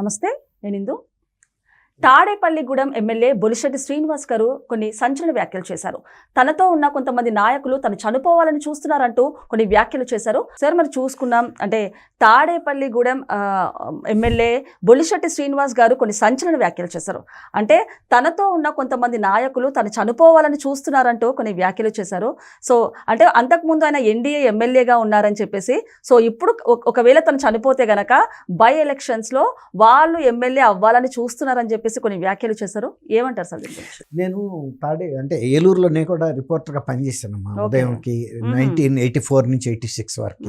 నమస్తే నేను ఇందు తాడేపల్లిగూడెం ఎమ్మెల్యే బొలిశెట్టి శ్రీనివాస్ గారు కొన్ని సంచలన వ్యాఖ్యలు చేశారు. తనతో ఉన్న కొంతమంది నాయకులు తను చనిపోవాలని చూస్తున్నారంటూ కొన్ని వ్యాఖ్యలు చేశారు. సార్ మరి చూసుకున్నాం అంటే తాడేపల్లిగూడెం ఎమ్మెల్యే బొలిశెట్టి శ్రీనివాస్ గారు కొన్ని సంచలన వ్యాఖ్యలు చేశారు. అంటే తనతో ఉన్న కొంతమంది నాయకులు తను చనిపోవాలని చూస్తున్నారంటూ కొన్ని వ్యాఖ్యలు చేశారు. సో అంటే అంతకుముందు ఆయన ఎన్డీఏ ఎమ్మెల్యేగా ఉన్నారని చెప్పేసి సో ఇప్పుడు ఒకవేళ తను చనిపోతే గనక బై ఎలక్షన్స్లో వాళ్ళు ఎమ్మెల్యే అవ్వాలని చూస్తున్నారని చెప్పేసి కొన్ని వ్యాఖ్యలు చేశారు. ఏమంటారు సార్? నేను తాడే అంటే ఏలూరులో నేను కూడా రిపోర్టర్గా పనిచేశాను మా. ఉదయంకి. నైన్టీన్ ఎయిటీ ఫోర్ నుంచి ఎయిటీ సిక్స్ వరకు.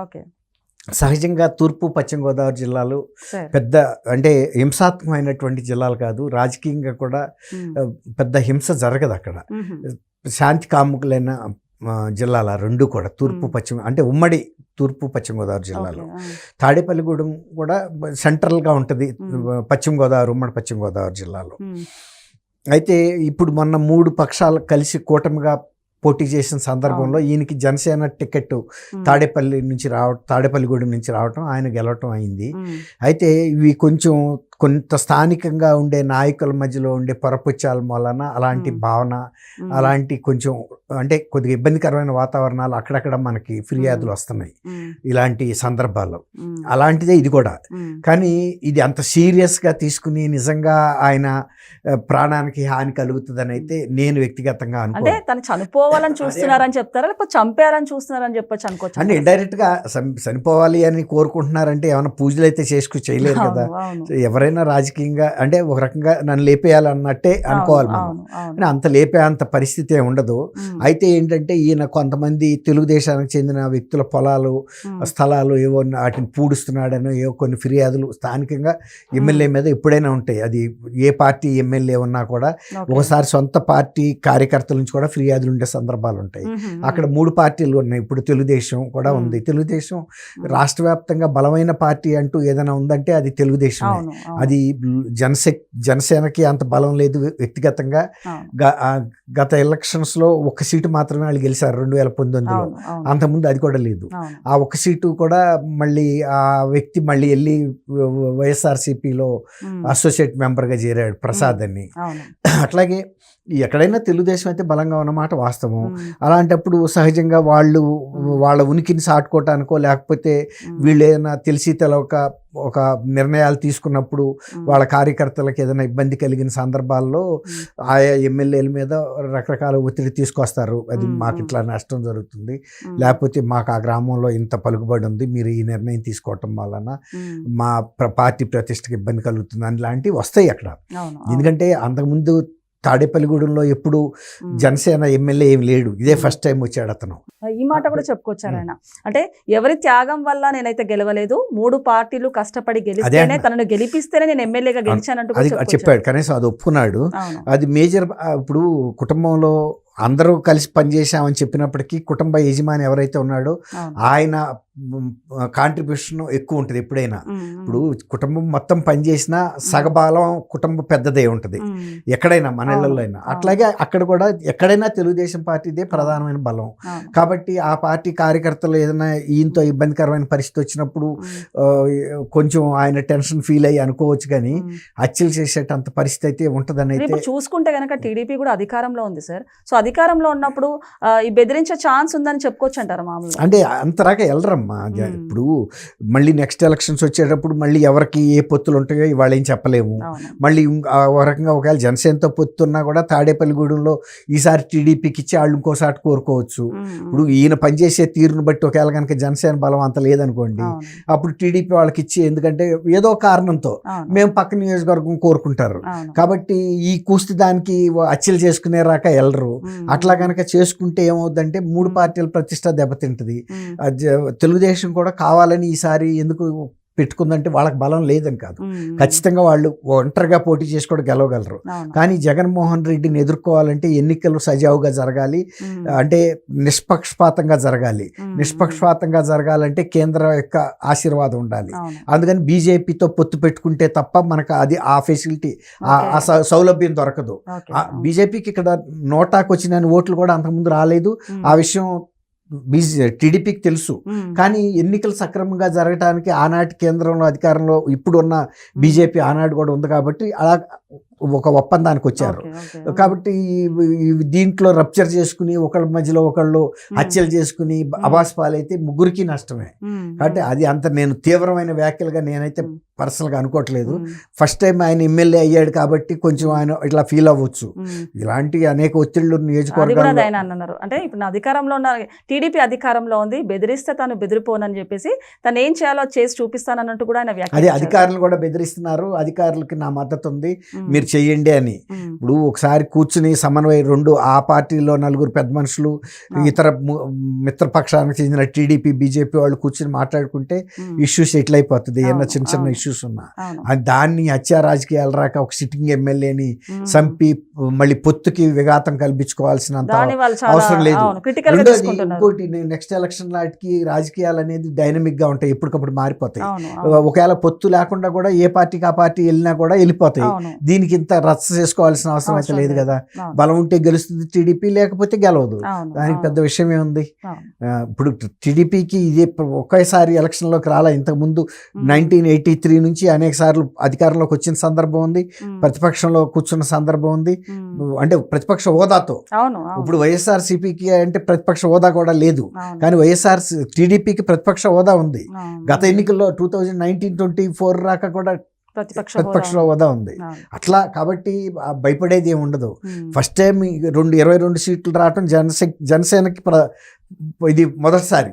ఓకే. సహజంగా తూర్పు పశ్చిమ గోదావరి జిల్లాలు పెద్ద అంటే హింసాత్మకమైనటువంటి జిల్లాలు కాదు రాజకీయంగా కూడా పెద్ద హింస జరగదు అక్కడ. శాంతి కాముకులైన జిల్లాల రెండు కూడా తూర్పు. పశ్చిమ అంటే ఉమ్మడి తూర్పు పశ్చిమ గోదావరి జిల్లాలో. తాడేపల్లిగూడెం కూడా సెంట్రల్గా ఉంటుంది. పశ్చిమ గోదావరి ఉమ్మడి పశ్చిమ గోదావరి జిల్లాలో. అయితే ఇప్పుడు మొన్న మూడు పక్షాలు కలిసి కూటమిగా పోటీ చేసిన సందర్భంలో ఈయనకి జనసేన టికెట్ తాడేపల్లి నుంచి రావటం తాడేపల్లిగూడెం నుంచి రావటం ఆయన గెలవటం అయింది. అయితే ఇవి కొంచెం కొంత స్థానికంగా ఉండే నాయకుల మధ్యలో ఉండే పొరపుచ్చాల వలన అలాంటి. భావన అలాంటి కొంచెం అంటే కొద్దిగా ఇబ్బందికరమైన వాతావరణాలు అక్కడక్కడ మనకి ఫిర్యాదులు వస్తున్నాయి. ఇలాంటి సందర్భాల్లో. అలాంటిదే ఇది కూడా. కానీ ఇది అంత సీరియస్గా తీసుకుని నిజంగా ఆయన ప్రాణానికి హాని కలుగుతుందని అయితే నేను వ్యక్తిగతంగా అంటే తను చనిపోవాలని చూస్తున్నారని చెప్తారా? లేకపోతే చంపారని చూస్తున్నారని చెప్పొచ్చు అనుకోవచ్చు? అంటే ఇండైరెక్ట్గా చం- చనిపోవాలి అని కోరుకుంటున్నారంటే ఏమైనా పూజలు అయితే చేసుకు చేయలేరు కదా. సో ఎవరైనా రాజకీయంగా అంటే ఒక రకంగా నన్ను లేపేయాలన్నట్టే అనుకోవాలి మనం. అంత లేపే అంత పరిస్థితి ఉండదు. అయితే ఏంటంటే ఈయన కొంతమంది తెలుగుదేశానికి చెందిన వ్యక్తుల పొలాలు స్థలాలు ఏవో వాటిని పూడుస్తున్నాడనో ఏవో కొన్ని ఫిర్యాదులు స్థానికంగా ఎమ్మెల్యే మీద ఎప్పుడైనా ఉంటాయి. అది ఏ పార్టీ ఎమ్మెల్యే ఉన్నా కూడా. ఒకసారి సొంత పార్టీ కార్యకర్తల నుంచి కూడా ఫిర్యాదులు ఉండే సందర్భాలు ఉంటాయి. అక్కడ మూడు పార్టీలు ఉన్నాయి. ఇప్పుడు తెలుగుదేశం కూడా. ఉంది. తెలుగుదేశం. రాష్ట్ర వ్యాప్తంగా బలమైన పార్టీ అంటూ ఏదైనా ఉందంటే అది తెలుగుదేశం అది జనసే జనసేనకి అంత బలం లేదు వ్యక్తిగతంగా. గత ఎలక్షన్స్లో ఒక సీటు మాత్రమే వాళ్ళు గెలిచారు రెండు వేల పంతొమ్మిదిలో. అంతకుముందు అది కూడా లేదు. ఆ ఒక్క సీటు కూడా మళ్ళీ ఆ వ్యక్తి మళ్ళీ వెళ్ళి వైఎస్ఆర్సీపీలో అసోసియేట్ మెంబర్గా చేరాడు ప్రసాద్ అని. అట్లాగే ఎక్కడైనా తెలుగుదేశం అయితే బలంగా ఉన్నమాట వాస్తవం. అలాంటప్పుడు సహజంగా వాళ్ళు. వాళ్ళ ఉనికిని సాటుకోవటానికో లేకపోతే మ్మ్, వీళ్ళు ఏదైనా తెలిసి తెలవక ఒక నిర్ణయాలు తీసుకున్నప్పుడు వాళ్ళ కార్యకర్తలకు ఏదైనా ఇబ్బంది కలిగిన సందర్భాల్లో ఆయా ఎమ్మెల్యేల మీద రకరకాల ఒత్తిడి తీసుకొస్తారు. అది. మాకు ఇట్లా నష్టం జరుగుతుంది. లేకపోతే మాకు ఆ గ్రామంలో ఇంత పలుకుబడి ఉంది. మీరు ఈ నిర్ణయం తీసుకోవటం వలన మా ప్ర- పార్టీ ప్రతిష్టకి ఇబ్బంది కలుగుతుంది అని లాంటివి వస్తాయి అక్కడ. ఎందుకంటే అంతకుముందు తాడేపల్లిగూడెంలో ఎప్పుడు. జనసేన ఎమ్మెల్యే ఏమి లేడు ఇదే. ఫస్ట్ టైం వచ్చాడు అతను ఈ మాట కూడా చెప్పుకొచ్చారు ఆయన అంటే ఎవరి త్యాగం వల్ల నేనైతే గెలవలేదు మూడు పార్టీలు కష్టపడి గెలిస్తేనే. తనను గెలిపిస్తేనే నేను ఎమ్మెల్యేగా గెలిచానంటూ అది. చెప్పాడు కనీసం అది ఒప్పుకున్నాడు అది మేజర్ ఇప్పుడు కుటుంబంలో అందరూ కలిసి పనిచేసామని చెప్పినప్పటికీ కుటుంబ యజమాని ఎవరైతే ఉన్నాడో ఆయన కాంట్రిబ్యూషన్ ఎక్కువ ఉంటుంది ఎప్పుడైనా. ఇప్పుడు కుటుంబం మొత్తం పనిచేసినా సగబాలం కుటుంబం పెద్దదే ఉంటుంది. ఎక్కడైనా మన అవును, ఇళ్ళలో అయినా. అట్లాగే అక్కడ కూడా ఎక్కడైనా తెలుగుదేశం పార్టీదే ప్రధానమైన బలం. కాబట్టి ఆ పార్టీ కార్యకర్తలు ఏదైనా ఈయంతో ఇబ్బందికరమైన పరిస్థితి వచ్చినప్పుడు కొంచెం ఆయన టెన్షన్ ఫీల్ అయ్యి అనుకోవచ్చు కానీ. హత్యలు చేసేటంత పరిస్థితి అయితే ఉంటుందని అయితే చూసుకుంటే కనుక టీడీపీ కూడా అధికారంలో ఉంది సార్. సో అధికారంలో ఉన్నప్పుడు ఈ బెదిరించే ఛాన్స్ ఉందని చెప్పుకోవచ్చు అంటారు మామూలుగా? అంటే అంతరాగా వెళ్ళరమ్మా జ- మ్మ్. ఇప్పుడు మళ్ళీ నెక్స్ట్ ఎలక్షన్స్ వచ్చేటప్పుడు మళ్ళీ ఎవరికి ఏ పొత్తులు ఉంటాయో ఇవాళ ఏం చెప్పలేము. మళ్ళీ ఒక రకంగా ఒకవేళ జనసేనతో పొత్తున్నా కూడా తాడేపల్లిగూడెంలో ఈసారి టీడీపీకి ఇచ్చి వాళ్ళు ఇంకోసారి కోరుకోవచ్చు. ఇప్పుడు ఈయన పనిచేసే తీరును బట్టి ఒకవేళ కనుక జనసేన బలం అంత లేదనుకోండి అప్పుడు టీడీపీ వాళ్ళకి ఇచ్చి ఎందుకంటే ఏదో కారణంతో మేము పక్క నియోజకవర్గం కోరుకుంటారు. కాబట్టి ఈ కుస్తీ దానికి అచ్చలు చేసుకునే రాక వెళ్ళరు అట్లా కనుక చేసుకుంటే ఏమవుద్దంటే మూడు పార్టీల ప్రతిష్ట దెబ్బతింటది. జ- తెలుగుదేశం కూడా కావాలని ఈసారి ఎందుకు పెట్టుకుందంటే వాళ్ళకి బలం లేదని కాదు. ఖచ్చితంగా వాళ్ళు ఒంటరిగా పోటీ చేసి కూడా గెలవగలరు. కానీ జగన్మోహన్ రెడ్డిని ఎదుర్కోవాలంటే ఎన్నికలు సజావుగా జరగాలి. అంటే నిష్పక్షపాతంగా జరగాలి. నిష్పక్షపాతంగా జరగాలంటే కేంద్రం యొక్క ఆశీర్వాదం ఉండాలి. అందుకని బీజేపీతో పొత్తు పెట్టుకుంటే తప్ప మనకు అది ఆ ఫెసిలిటీ ఆ సౌలభ్యం దొరకదు. బీజేపీకి ఇక్కడ నోటాకు వచ్చిన ఓట్లు కూడా అంతకుముందు రాలేదు. ఆ విషయం బీజే టీడీపీకి తెలుసు. కానీ ఎన్నికలు సక్రమంగా జరగడానికి ఆనాటి కేంద్రంలో అధికారంలో ఇప్పుడున్న బీజేపీ ఆనాడు కూడా ఉంది కాబట్టి అలా ఒక ఒప్పందానికి వచ్చారు. కాబట్టి దీంట్లో రప్చర్ చేసుకుని ఒకళ్ళ మధ్యలో ఒకళ్ళు. హత్యలు చేసుకుని అబాస్ పాలైతే ముగ్గురికి నష్టమే. కాబట్టి అది అంత నేను తీవ్రమైన వ్యాఖ్యలుగా నేనైతే. పర్సనల్గా అనుకోవట్లేదు. ఫస్ట్ టైం ఆయన ఎమ్మెల్యే అయ్యాడు కాబట్టి కొంచెం ఆయన ఇట్లా ఫీల్ అవ్వచ్చు. ఇలాంటి అనేక ఒత్తిళ్ళు నియోజకవర్గాల్లో ఆయన అన్నారు అంటే ఇప్పుడు నా అధికారంలో ఉన్న టీడీపీ అధికారంలో ఉంది బెదిరిస్తే తాను బెదిరిపోనని చెప్పేసి తను ఏం చేయాలో చేసి చూపిస్తానన్నట్టు కూడా ఆయన అదే. అధికారులు కూడా బెదిరిస్తున్నారు అధికారులకి నా మద్దతు ఉంది. మీరు చెయ్యండి అని. ఇప్పుడు ఒకసారి కూర్చుని సమన్వయ రెండు ఆ పార్టీలో నలుగురు పెద్ద మనుషులు. ఇతర మిత్రపక్షానికి చెందిన టీడీపీ బీజేపీ వాళ్ళు కూర్చుని మాట్లాడుకుంటే. ఇష్యూస్ ఎట్లా అయిపోతుంది ఏమన్నా చిన్న చిన్న. ఇష్యూస్ ఉన్నా దాన్ని హత్యా రాజకీయాలు రాక ఒక సిట్టింగ్ ఎమ్మెల్యేని. చంపి మళ్ళీ పొత్తుకి విఘాతం కల్పించుకోవాల్సినంత అవసరం లేదు. రెండోది ఇంకోటి నెక్స్ట్ ఎలక్షన్ నాటికి రాజకీయాలు అనేది డైనమిక్గా ఉంటాయి ఎప్పటికప్పుడు మారిపోతాయి. ఒకవేళ పొత్తు లేకుండా కూడా ఏ పార్టీకి ఆ పార్టీ వెళ్ళినా కూడా వెళ్ళిపోతాయి. దీనికి ఇంత రచ్చ చేసుకోవాల్సిన అవసరం అయితే లేదు. కదా. బలం ఉంటే గెలుస్తుంది టీడీపీ లేకపోతే గెలవదు. దానికి పెద్ద విషయం ఏముంది? ఇప్పుడు టీడీపీకి ఇదే ఒకేసారి ఎలక్షన్లోకి రాలా. ఇంతకు ముందు ఉమ్. నైన్టీన్ ఎయిటీ త్రీ నుంచి అనేక సార్లు అధికారంలోకి వచ్చిన సందర్భం ఉంది. ప్రతిపక్షంలో కూర్చున్న సందర్భం ఉంది. అంటే ప్రతిపక్ష హోదాతో. ఇప్పుడు వైఎస్ఆర్ సిపికి అంటే ప్రతిపక్ష హోదా కూడా లేదు. కానీ వైఎస్ఆర్ టీడీపీకి ప్రతిపక్ష హోదా ఉంది. గత ఎన్నికల్లో two thousand nineteen twenty four రాక కూడా ప్రతిపక్ష ప్రతిపక్ష హోదా ఉంది. అట్లా కాబట్టి భయపడేది ఏమి ఉండదు. ఫస్ట్ టైం రెండు ఇరవై రెండు సీట్లు రావటం జనసే జనసేనకి ఇది మొదటిసారి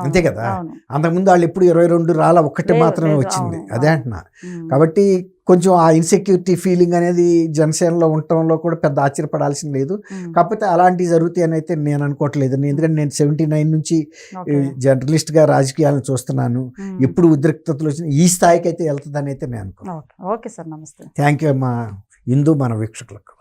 అంతే కదా? అంతకుముందు వాళ్ళు ఎప్పుడు ఇరవై రెండు రాలా ఒక్కటే మాత్రమే వచ్చింది అదే. అంటున్నా. కాబట్టి కొంచెం ఆ ఇన్సెక్యూరిటీ ఫీలింగ్ అనేది జనసేనలో ఉండటంలో కూడా పెద్ద ఆశ్చర్యపడాల్సిన లేదు. కాకపోతే అలాంటివి జరుగుతాయి అని అయితే నేను అనుకోవట్లేదు ఎందుకంటే నేను సెవెంటీ నైన్ నుంచి. జర్నలిస్ట్గా రాజకీయాలను చూస్తున్నాను. ఎప్పుడు ఉద్రిక్తతలు వచ్చిన ఈ స్థాయికి అయితే వెళ్తుందని అయితే నేను అనుకో ఓకే ఓకే సార్ నమస్తే థ్యాంక్ యూ మా హిందూ మన వీక్షకులకు